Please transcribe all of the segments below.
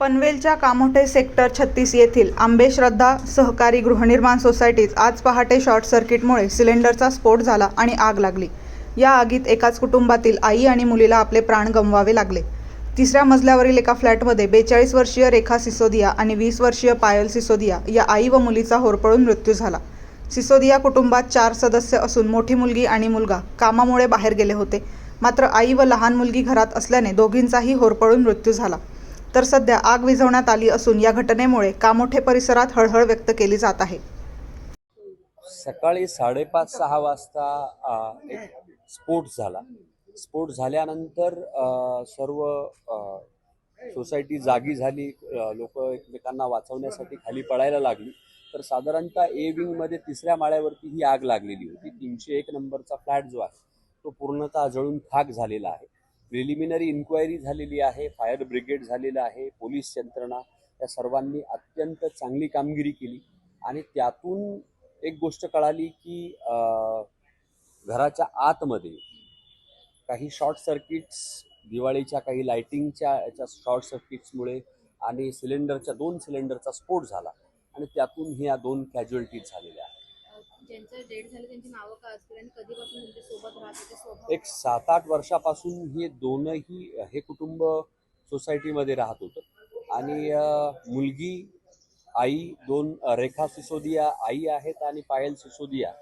पनवेलच्या कामोठे सेक्टर छत्तीस येथील आंबे श्रद्धा सहकारी गृहनिर्माण सोसायटीत आज पहाटे शॉर्ट सर्किटमुळे सिलेंडरचा स्फोट झाला आणि आग लागली. या आगीत एकाच कुटुंबातील आई आणि मुलीला आपले प्राण गमवावे लागले. तिसऱ्या मजल्यावरील एका फ्लॅटमध्ये बेचाळीस वर्षीय रेखा सिसोदिया आणि वीस वर्षीय पायल सिसोदिया या आई व मुलीचा होरपळून मृत्यू झाला. सिसोदिया कुटुंबात चार सदस्य असून मोठी मुलगी आणि मुलगा कामामुळे बाहेर गेले होते. मात्र आई व लहान मुलगी घरात असल्याने दोघींचाही होरपळून मृत्यू झाला. तर सध्या आग विझवण्यात आली असून या घटनेमुळे कामोठे परिसरात हळहळ व्यक्त केली जात आहे. सकाळी साडेपाच सहा वाजता एक स्फोट झाला. स्फोट झाल्यानंतर सर्व सोसायटी जागी झाली. लोक एकमेकांना वाचवण्यासाठी खाली पळायला लागली. तर साधारणतः ए विंगमध्ये तिसऱ्या माळ्यावरती ही आग लागलेली होती. तीनशे एक नंबरचा फ्लॅट जो आहे तो पूर्णतः जळून खाक झालेला आहे. प्रिलिमिनरी इन्क्वायरी झालेली आहे फायर ब्रिगेड झालेलं आहे पोलीस यंत्रणा या सर्वांनी अत्यंत चांगली कामगिरी केली. आणि त्यातून एक गोष्ट कळाली की घराच्या आतमध्ये काही शॉर्ट सर्किट्स दिवाळीच्या काही लायटिंगच्या याच्या शॉर्ट सर्किट्समुळे आणि सिलेंडरच्या दोन सिलेंडरचा स्फोट झाला. आणि त्यातून ह्या दोन कॅज्युअलिटीज झालेल्या आहेत. ज्यांचं डेट झालं त्यांची नावं असतील? आणि कधीपासून सोबत राहत होते स्वभाव? एक सात आठ वर्षापासून हे दोनही हे कुटुंब सोसायटीमध्ये राहत होतं. आणि अं, मुलगी आई दोन अं, रेखा सिसोदिया आई आहेत आणि पायल सिसोदिया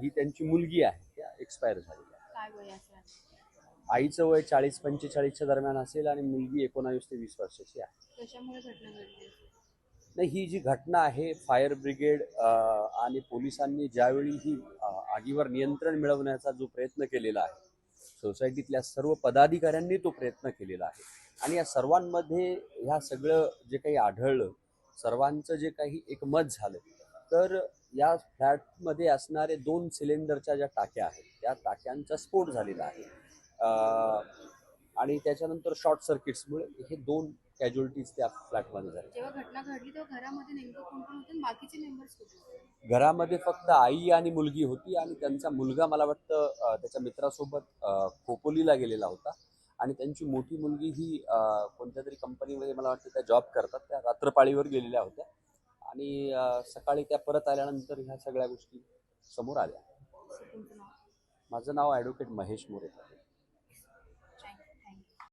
ही त्यांची मुलगी आहे. त्या एक्सपायर. काय वय असेल आईचं वय चाळीस पंचेचाळीसच्या दरम्यान असेल आणि मुलगी एकोणावीस ते वीस वर्षाची आहे. कशामुळे घटना घडली? नाही ही जी घटना आहे फायर ब्रिगेड आणि पोलिसांनी ज्यावेळी ही आगीवर नियंत्रण मिळवण्याचा जो प्रयत्न केलेला आहे सोसायटीतल्या सर्व पदाधिकाऱ्यांनी तो प्रयत्न केलेला आहे. आणि या सर्वांमध्ये ह्या सगळं जे काही आढळलं सर्वांचं जे काही एकमत झालं तर या फ्लॅटमध्ये असणारे दोन सिलेंडरच्या ज्या टाक्या आहेत त्या टाक्यांचा स्फोट झालेला आहे. आणि त्याच्यानंतर शॉर्ट सर्किट्समुळे हे दोन कॅज्युअलिटीज त्या फ्लॅटमध्ये झाल्या. घरामध्ये फक्त आई आणि मुलगी होती आणि त्यांचा मुलगा मला वाटतं त्याच्या मित्रासोबत खोपोलीला गेलेला होता. आणि त्यांची मोठी मुलगी ही कोणत्या तरी कंपनीमध्ये मला वाटतं त्या जॉब करतात त्या रात्रपाळीवर गेलेल्या होत्या. आणि सकाळी त्या परत आल्यानंतर ह्या सगळ्या गोष्टी समोर आल्या. माझं नाव ॲडव्होकेट महेश मोरे.